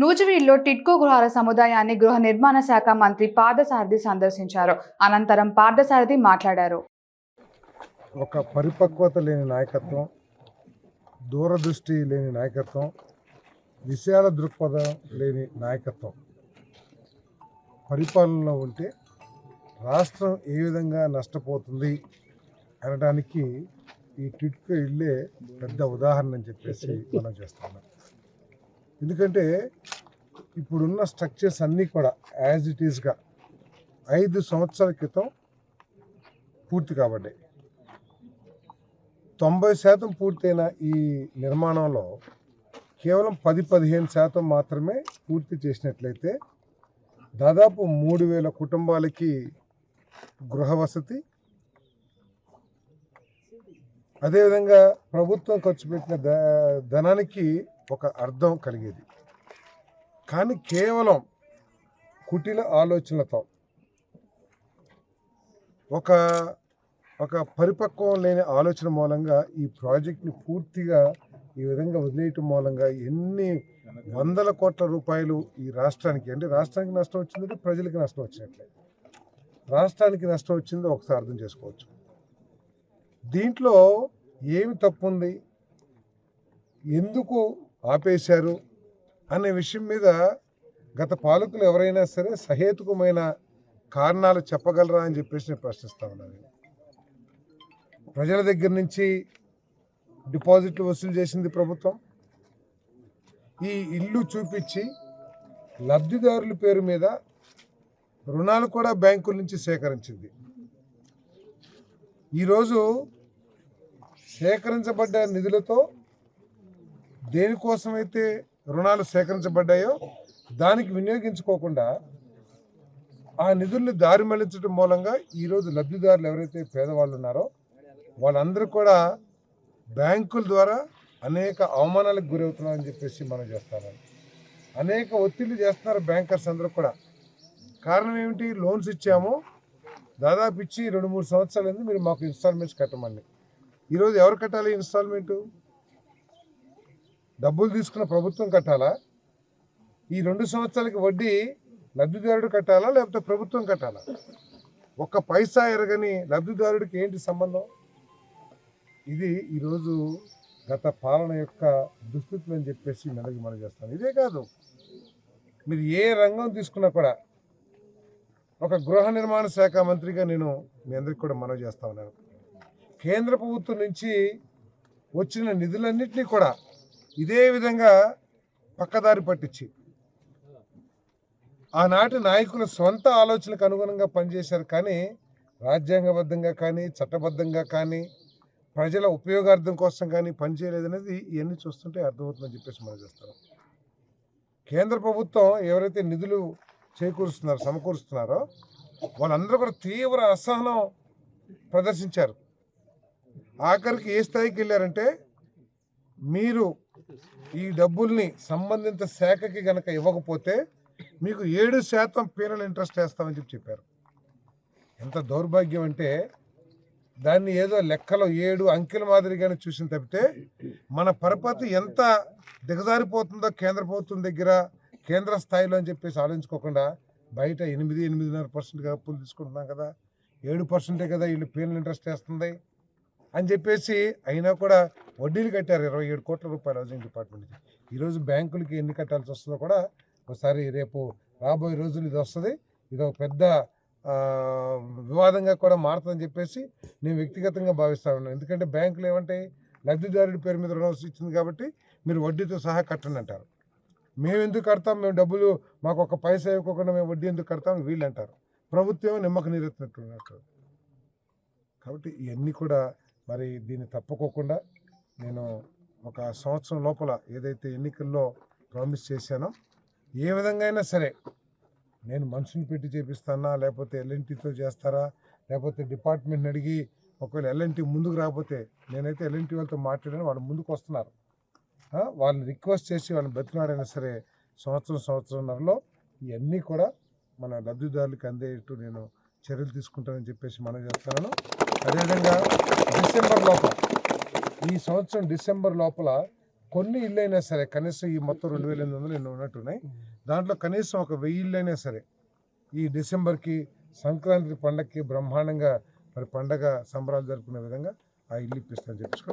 నూజివీడులో టిట్కో గృహాల సముదాయాన్ని గృహ నిర్మాణ శాఖ మంత్రి పార్థసారథి సందర్శించారు. అనంతరం పార్థసారథి మాట్లాడారు. ఒక పరిపక్వత లేని నాయకత్వం దూరదృష్టి లేని నాయకత్వం విషయాల దృక్పథం లేని నాయకత్వం. పరిపాలనలో ఉంటే రాష్ట్రం ఏ విధంగా నష్టపోతుంది అనడానికి ఈ టిట్కో ఇల్లే పెద్ద ఉదాహరణ అని చెప్పేసి మనం చేస్తున్నాం. ఎందుకంటే ఇప్పుడున్న స్ట్రక్చర్స్ అన్నీ కూడా యాజ్ ఇట్ ఈస్గా ఐదు సంవత్సరాల క్రితం పూర్తి కాబడ్డాయి. తొంభై శాతం పూర్తయిన ఈ నిర్మాణంలో కేవలం పది పదిహేను శాతం మాత్రమే పూర్తి చేసినట్లయితే దాదాపు మూడు వేల కుటుంబాలకి గృహ వసతి అదేవిధంగా ప్రభుత్వం ఖర్చు పెట్టిన ధనానికి ఒక అర్థం కలిగేది. కానీ కేవలం కుటిల ఆలోచనలతో. ఒక ఒక పరిపక్వం లేని ఆలోచన మూలంగా ఈ ప్రాజెక్ట్ని పూర్తిగా ఈ విధంగా వదిలేయటం మూలంగా ఎన్ని వందల కోట్ల రూపాయలు ఈ రాష్ట్రానికి అంటే రాష్ట్రానికి నష్టం వచ్చిందంటే ప్రజలకి నష్టం వచ్చినట్లే. రాష్ట్రానికి నష్టం వచ్చిందో ఒకసారి అర్థం చేసుకోవచ్చు. దీంట్లో ఏమి తప్పు ఉంది ఎందుకు ఆపేశారు అనే విషయం మీద గత పాలకులు ఎవరైనా సరే సహేతుకమైన కారణాలు చెప్పగలరా అని చెప్పేసి నేను ప్రశ్నిస్తా ఉన్నాను ప్రజల దగ్గర నుంచి డిపాజిట్లు వసూలు చేసింది ప్రభుత్వం. ఈ ఇల్లు చూపించి లబ్ధిదారుల పేరు మీద రుణాలు కూడా బ్యాంకుల నుంచి సేకరించింది. ఈరోజు సేకరించబడ్డ నిధులతో దేనికోసమైతే రుణాలు సేకరించబడ్డాయో దానికి వినియోగించుకోకుండా ఆ నిధుల్ని దారి మళ్ళించడం మూలంగా ఈరోజు లబ్ధిదారులు ఎవరైతే పేదవాళ్ళు ఉన్నారో వాళ్ళందరూ కూడా బ్యాంకుల ద్వారా అనేక అవమానాలకు గురవుతున్నారని చెప్పేసి మనం చేస్తామని అనేక ఒత్తిళ్ళు చేస్తున్నారు బ్యాంకర్స్ అందరూ కూడా. కారణం ఏమిటి? లోన్స్ ఇచ్చాము. దాదాపు ఇచ్చి రెండు మూడు సంవత్సరాలు మీరు మాకు ఇన్స్టాల్మెంట్స్ కట్టమండి. ఈరోజు ఎవరు కట్టాలి ఇన్స్టాల్మెంటు? డబ్బులు తీసుకున్న ప్రభుత్వం కట్టాలా? ఈ రెండు సంవత్సరాలకి వడ్డీ లబ్ధిదారుడు కట్టాలా లేకపోతే ప్రభుత్వం కట్టాలా? ఒక్క పైసా ఎరగని లబ్ధిదారుడికి ఏంటి సంబంధం? ఇది ఈరోజు గత పాలన యొక్క దుస్థితులు అని చెప్పేసి మెదకి మనం చేస్తాను. ఇదే కాదు మీరు ఏ రంగం తీసుకున్నా కూడా ఒక గృహ నిర్మాణ శాఖ మంత్రిగా నేను మీ అందరికి కూడా మనవి చేస్తా ఉన్నాను. కేంద్ర ప్రభుత్వం నుంచి వచ్చిన నిధులన్నింటినీ కూడా ఇదే విధంగా పక్కదారి పట్టించి. ఆనాటి నాయకుల సొంత ఆలోచనలకు అనుగుణంగా పనిచేశారు కానీ రాజ్యాంగబద్ధంగా కానీ చట్టబద్ధంగా కానీ ప్రజల ఉపయోగార్థం కోసం కానీ పనిచేయలేదనేది ఇవన్నీ చూస్తుంటే అర్థమవుతుందని చెప్పేసి మనం చేస్తాం. కేంద్ర ప్రభుత్వం ఎవరైతే నిధులు చేకూరుస్తున్నారో సమకూరుస్తున్నారో వాళ్ళందరూ కూడా తీవ్ర అసహనం ప్రదర్శించారు. ఆఖరికి ఏ స్థాయికి వెళ్ళారంటే మీరు ఈ డబ్బుల్ని సంబంధిత శాఖకి గనక ఇవ్వకపోతే మీకు ఏడు శాతం పీనల్ ఇంట్రెస్ట్ వేస్తామని చెప్పి చెప్పారు. ఎంత దౌర్భాగ్యం అంటే దాన్ని ఏదో లెక్కలో ఏడు అంకెల మాదిరిగానే చూసిన తప్పితే మన పరపతి ఎంత దిగజారిపోతుందో కేంద్ర ప్రభుత్వం దగ్గర కేంద్ర స్థాయిలో అని చెప్పేసి ఆలోచించుకోకుండా బయట ఎనిమిది ఎనిమిదిన్నర పర్సెంట్గా అప్పులు తీసుకుంటున్నాం కదా ఏడు పర్సెంటే కదా వీళ్ళు పీనల్ ఇంట్రెస్ట్ వేస్తుంది అని చెప్పేసి అయినా కూడా వడ్డీలు కట్టారు ఇరవై ఏడు కోట్ల రూపాయలు హౌసింగ్ డిపార్ట్మెంట్ ఈరోజు బ్యాంకులకి ఎన్ని కట్టాల్సి వస్తుందో కూడా ఒకసారి రేపు రాబోయే రోజులు ఇది వస్తుంది. ఇది ఒక పెద్ద వివాదంగా కూడా మారుతుందని చెప్పేసి నేను వ్యక్తిగతంగా భావిస్తా ఉన్నాను. ఎందుకంటే బ్యాంకులు ఏమంటాయి లబ్ధిదారుడి పేరు మీద రుణం ఇచ్చింది కాబట్టి మీరు వడ్డీతో సహా కట్టండి అంటారు. మేము ఎందుకు కడతాం? మేము డబ్బులు మాకు ఒక పైసా ఇవ్వకుండా మేము వడ్డీ ఎందుకు కడతాం? వీళ్ళు అంటారు. ప్రభుత్వం నిమ్మక నీరెత్తినట్టు కాబట్టి ఇవన్నీ కూడా మరి దీన్ని తప్పుకోకుండా నేను ఒక సంవత్సరం లోపల ఏదైతే ఎన్నికల్లో ప్రామిస్ చేశానో ఏ విధంగా అయినా సరే నేను మనుషుని పెట్టి చేపిస్తానా లేకపోతే ఎల్ఎన్టీతో చేస్తారా లేకపోతే డిపార్ట్మెంట్ని అడిగి ఒకవేళ ఎల్ఎన్టీ ముందుకు రాకపోతే నేనైతే ఎల్ఎన్టీ వాళ్ళతో మాట్లాడాను వాళ్ళు ముందుకు వస్తున్నారు. వాళ్ళని రిక్వెస్ట్ చేసి వాళ్ళని బతినాడైనా సరే సంవత్సరం సంవత్సరంన్నరలో ఇవన్నీ కూడా మన లబ్ధిదారులకు అందేట్టు నేను చర్యలు తీసుకుంటానని చెప్పేసి మనం చేస్తున్నాను అదేవిధంగా డిసెంబర్ లోపల ఈ సంవత్సరం డిసెంబర్ లోపల కొన్ని ఇళ్ళైనా సరే కనీసం ఈ మొత్తం రెండు వేల ఎనిమిది వందలు ఎన్నో ఉన్నట్టున్నాయి. దాంట్లో కనీసం ఒక వెయ్యి ఇల్లు అయినా సరే ఈ డిసెంబర్కి సంక్రాంతి పండగకి బ్రహ్మాండంగా మరి పండగ సంబరాలు జరుపుకునే విధంగా ఆ ఇల్లు ఇప్పిస్తానని చెప్పేసి